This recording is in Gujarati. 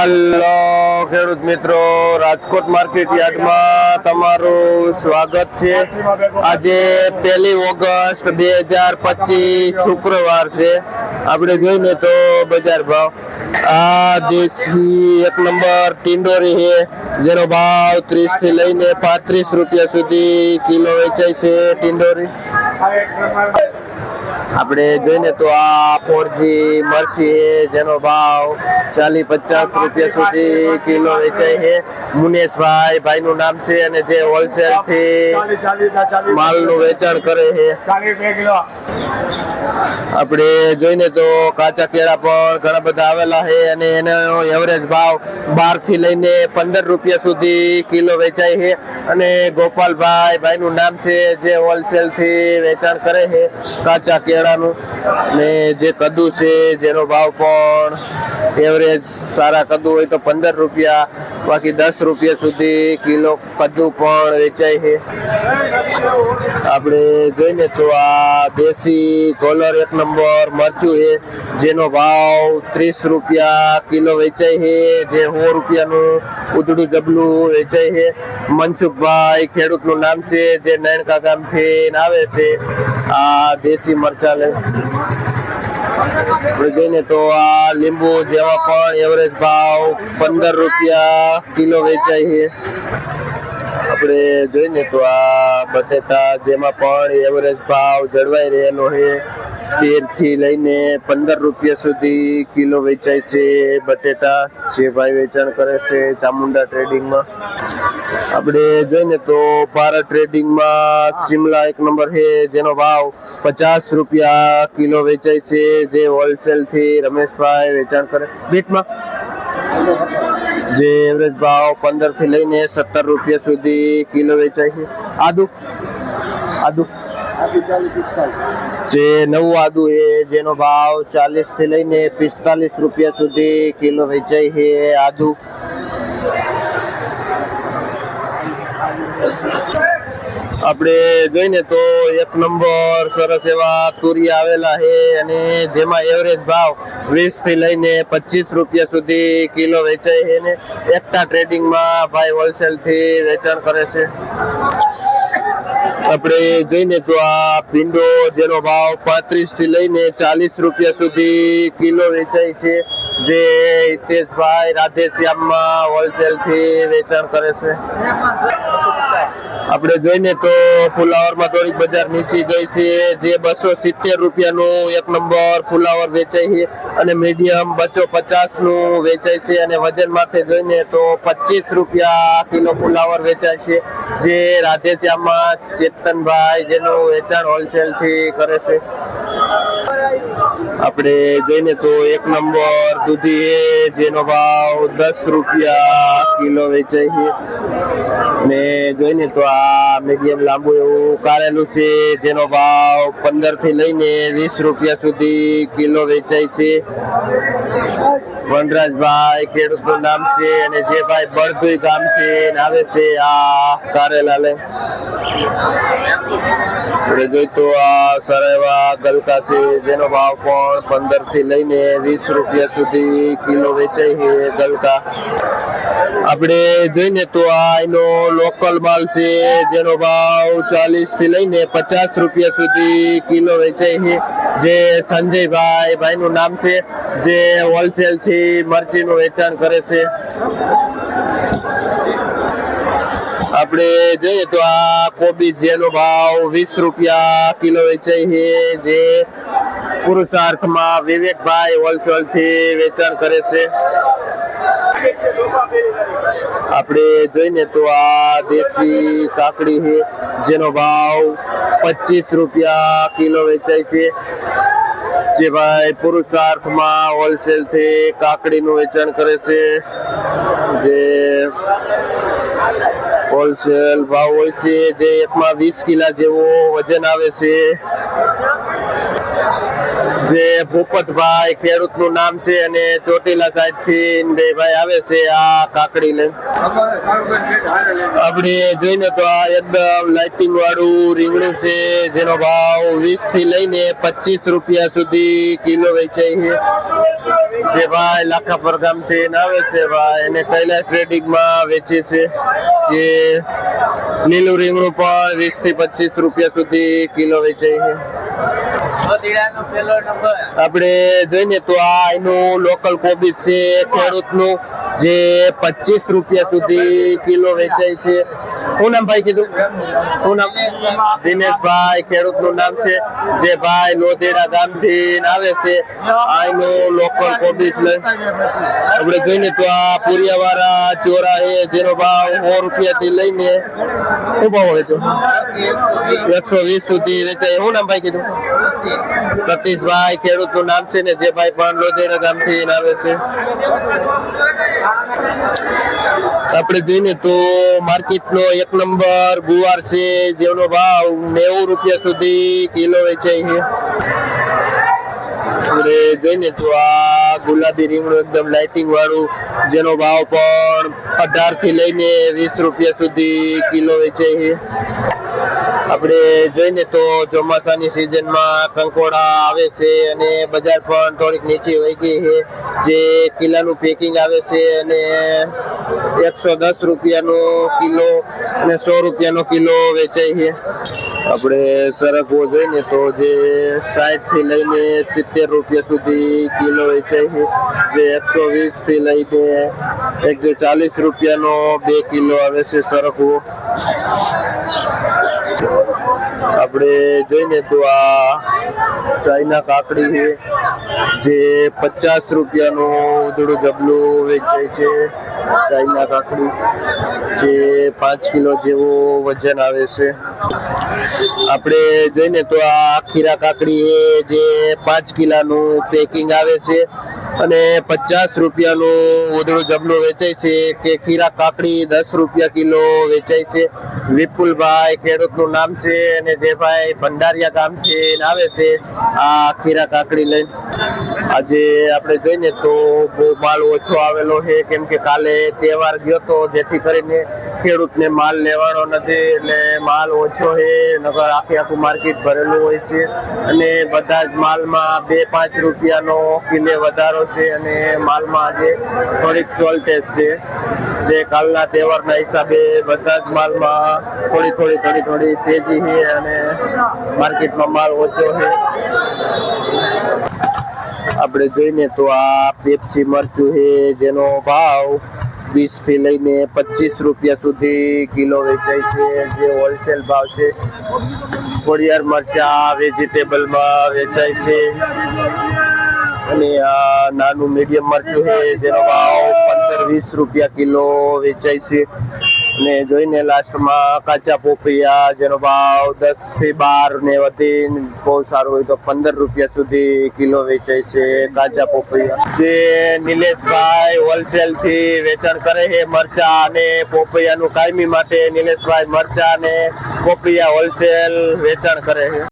હલો, ખેડૂત મિત્રો, રાજકોટ માર્કેટ યાર્ડમાં તમારું સ્વાગત છે. આજે પહેલી ઓગસ્ટ બે હજાર પચીસ શુક્રવાર છે. આપણે જોઈને તો બજાર ભાવ. આ દેશી એક નંબર ટિંડોરી છે, જેનો ભાવ ત્રીસથી લઈને પાંત્રીસ રૂપિયા સુધી કિલો વેચાય છે ટિંડોરી. આપણે જોઈને તો આ ફોરજી મરચી છે જેનો ભાવ ચાલી પચાસ રૂપિયા સુધી કિલો વેચાય છે. મુનેશભાઈ ભાઈનું નામ છે અને જે હોલસેલથી માલનું વેચાણ કરે છે. આપણે જોઈને તો કાચા કેળા પણ ઘણા બધા આવેલા છે અને એનો એવરેજ ભાવ બારથી લઈને પંદર રૂપિયા સુધી કિલો વેચાય છે. અને ગોપાલભાઈ ભાઈનું નામ છે, જે હોલસેલથી વેચાણ કરે છે કાચા કેળાનું. ને જે કદુ છે, જેનો ભાવ પણ એવરેજ સારા કદું હોય તો પંદર રૂપિયા, બાકી દસ રૂપિયા સુધી કિલો કદું પણ વેચાય છે. આપણે જોઈને તો આ દેશી કોલર એક નંબર મરચું છે, જેનો ભાવ ત્રીસ રૂપિયા કિલો વેચાય છે, જે સો રૂપિયાનું ઉધડું જબલું વેચાય છે. મનસુખભાઈ ખેડૂતનું નામ છે, જે નયનકા ગામથી આવે છે આ દેશી મરચા લે. આપણે જોઈએ તો આ લીંબુ જેવા પણ એવરેજ ભાવ પંદર રૂપિયા કિલો વેચાય છે. આપણે જોઈને તો આ બટેટા જેમાં પણ એવરેજ ભાવ જળવાઈ રહેલો છે. તેરથી લઈને પંદર રૂપિયા સુધી કિલો વેચાય છે, બટેટા જે ભાઈ વેચાણ કરે છે, ચામુંડા ટ્રેડિંગમાં આપણે જોઈને તો ભારત ટ્રેડિંગમાં સિમલા એક નંબર છે, જેનો ભાવ પચાસ રૂપિયા કિલો વેચાય છે, જે હોલસેલથી રમેશભાઈ વેચાણ કરે. બીટમાં જે એવરેજ ભાવ પંદરથી લઈને સત્તર રૂપિયા સુધી કિલો વેચાય છે. આદુ. આદુ. જે નવું આદુ છે, જેનો ભાવ ચાલીસથી લઈને પિસ્તાલીસ રૂપિયા સુધી કિલો વેચાય છે આદુ. આપણે જોઈને તો એક નંબર સરસ એવા તુરિયા આવેલા છે અને જેમાં એવરેજ ભાવ વીસથી લઈને પચીસ રૂપિયા સુધી કિલો વેચાય છે ને. એકતા ટ્રેડિંગમાં ભાઈ હોલસેલથી વેચાણ કરે છે. આપણે જોઈને તો આ ભીંડો જેનો ભાવ પાંત્રીસથી લઈને ચાલીસ રૂપિયા સુધી કિલો વેચાય છે. જે હિતેશભાઈ રાધેશ્યામમાં હોલસેલથી વેચાણ કરે છે. આપણે જોઈને તો ફુલાવરમાં થોડીક બજાર નીચી ગઈ છે. જે બસો સિત્તેર રૂપિયાનું એક નંબર ફુલાવર વેચાય છે અને મીડિયમ બસો પચાસનું વેચાય છે અને વજન માથે જોઈને તો પચીસ રૂપિયા કિલો ફુલાવર વેચાય છે. જે રાધેશ્યામમાં ચેતનભાઈ જેનું વેચાણ હોલસેલથી કરે છે. આપણે જોઈને તો એક નંબર દૂધી જેનો ભાવ દસ રૂપિયા કિલો વેચાય છે. ને જોઈને તો આ મીડિયમ લાંબુ એવું કારેલું છે, જેનો ભાવ પંદરથી લઈને વીસ રૂપિયા સુધી કિલો વેચાય છે. વનરાજભાઈ ખેડૂતનું નામ છે અને જે ભાઈ બળદુઈ ગામથી આવે છે આ કારેલા લે આપણે જોઈ તો આ સારા એવા ગલકા છે, જેનો ભાવ પણ પંદરથી લઈને વીસ રૂપિયા સુધી કિલો વેચાય છે ગલકા. આપણે જોઈને તો આ એનો લોકલ માલ છે, જેનો ભાવ ચાલીસથી લઈને પચાસ રૂપિયા સુધી કિલો વેચાય છે. જે સંજયભાઈ ભાઈનું નામ છે, જે હોલસેલથી મરચીનું વેચાણ કરે છે. આપણે જોઈએ તો આ કોબી જેનો ભાવ વીસ રૂપિયા કિલો વેચાય છે, જે પુરુષાર્થમાં વિવેકભાઈ હોલસેલથી વેચાણ કરે છે. આપણે જોઈને તો આ દેશી કાકડી છે, જેનો ભાવ પચીસ રૂપિયા કિલો વેચાય છે. જે ભાઈ પુરુષાર્થમાં હોલસેલથી કાકડીનું વેચાણ કરે છે. જે હોલસેલ ભાવ હોય છે, જે એકમાં વીસ કિલા જેવો વજન આવે છે. જે ભૂપતભાઈ ખેડૂતનું નામ છે અને ચોટીલા સાઈડથી બે ભાઈ આવે છે આ કાકડી ને આપણે જોઈને તો આ એકદમ લાઇટિંગ વાળું રીંગણું છે, જેનો ભાવ વીસથી લઈને પચીસ રૂપિયા સુધી કિલો વેચાય છે. જે ભાઈ લાખા પરગામથી આવે છે ભાઈ, એને કૈલાસ ટ્રેડિંગમાં વેચે છે. જે લીલું રીંગણું પણ વીસથી પચીસ રૂપિયા સુધી કિલો વેચાય છે. આપણે જોઈને તો આ એનું લોકલ કોબીજ છે, ખેડૂતનું, જે પચીસ રૂપિયા સુધી કિલો વેચાય છે. શું નામ ભાઈ કીધું? શું નામ? દિનેશભાઈ ખેડૂતનું નામ છે, જે ભાઈ લોધેડા ગામથી આવે છે. આ લોકલ કોબીજ લઈ આપણે જોઈને તો આ પુરિયાવાળા ચોરા છે, જેનો ભાવ સો રૂપિયાથી લઈને શું ભાવ વેચો એકસો વીસ સુધી વેચાય. શું નામ ભાઈ કીધું? સતીશભાઈ ખેડૂતનું નામ છે ને જે ભાઈ પણ લોધેડા ગામથી આવે છે. આપણે જોઈએ તો માર્કેટ નો એક નંબર ગુવાર છે, જેનો ભાવ નેવું રૂપિયા સુધી કિલો વેચાય છે. આપણે જોઈને તો આ ગુલાબી રીંગણું એકદમ લાઇટિંગ વાળું, જેનો ભાવ પણ અઢારથી લઈને વીસ રૂપિયા સુધી કિલો વેચાય છે. આપણે જોઈને તો ચોમાસાની સિઝનમાં કંકોડા આવે છે અને બજાર પણ થોડીક નીચી વહી ગઈ છે. જે કિલ્લાનું પેકિંગ આવે છે અને એકસો દસ રૂપિયાનો કિલો અને સો રૂપિયાનો કિલો વેચાય છે. આપણે સરગવો જોઈને તો જે સાઠથી લઈને સિત્તેર રૂપિયા સુધી કિલો વેચાય છે. જે એકસો વીસથી લઈને એકસો ચાલીસ રૂપિયાનો બે કિલો આવે છે સરગવો આપણે જોઈને તો આ ચાઇના કાકડી છે, જે પચાસ રૂપિયાનું ઉધડું જબલું વેચાય છે ચાઇના કાકડી, જે પાંચ કિલો જેવું વજન આવે છે. આપણે જોઈને તો આ ખીરા કાકડી જે પાંચ કિલાનું પેકિંગ આવે છે. અને પચાસ રૂપિયાનું ઓદળો જબલો વેચાય છે, કે ખીરા કાકડી દસ રૂપિયા કિલો વેચાય છે. વિપુલભાઈ ખેડૂતનું નામ છે અને જે ભાઈ ભંડારિયા ગામથી આવે છે આ ખીરા કાકડી લઈને. આજે આપણે જોઈને તો બહુ માલ ઓછો આવેલો છે, કેમ કે કાલે તહેવાર ગયો તો જેથી કરીને ખેડૂતને માલ લેવાનો નથી, એટલે માલ ઓછો છે નગર આખી આખું માર્કેટ ભરેલું હોય છે. અને બધા જ માલમાં બે પાંચ રૂપિયાનો કિલે વધારો છે અને માલમાં આજે થોડીક સોલ્ટેજ છે. જે કાલના તહેવારના હિસાબે બધા જ માલમાં થોડી થોડી થોડી થોડી તેજી છે અને માર્કેટમાં માલ ઓછો છે. આપણે જોઈને તો આ પેપ્સી મરચું છે, જેનો ભાવ વીસથી લઈને પચીસ રૂપિયા સુધી કિલો વેચાય છે, જે હોલસેલ ભાવ છે. ખોડિયાર મરચા વેજીટેબલમાં વેચાય છે. અને આ નાનું મીડિયમ મરચું છે, જેનો ભાવ પંદર વીસ રૂપિયા કિલો વેચાય છે. ને જોઈને લાસ્ટમાં કાચા પોપૈયા, જેનો ભાવ દસથી બાર ને વધી, બહુ સારું હોય તો પંદર રૂપિયા સુધી કિલો વેચાય છે કાચા પોપૈયા. જે નિલેશભાઈ હોલસેલથી વેચાણ કરે છે મરચા અને પોપૈયાનું કાયમી માટે નિલેશભાઈ મરચા અને પોપૈયા હોલસેલ વેચાણ કરે છે.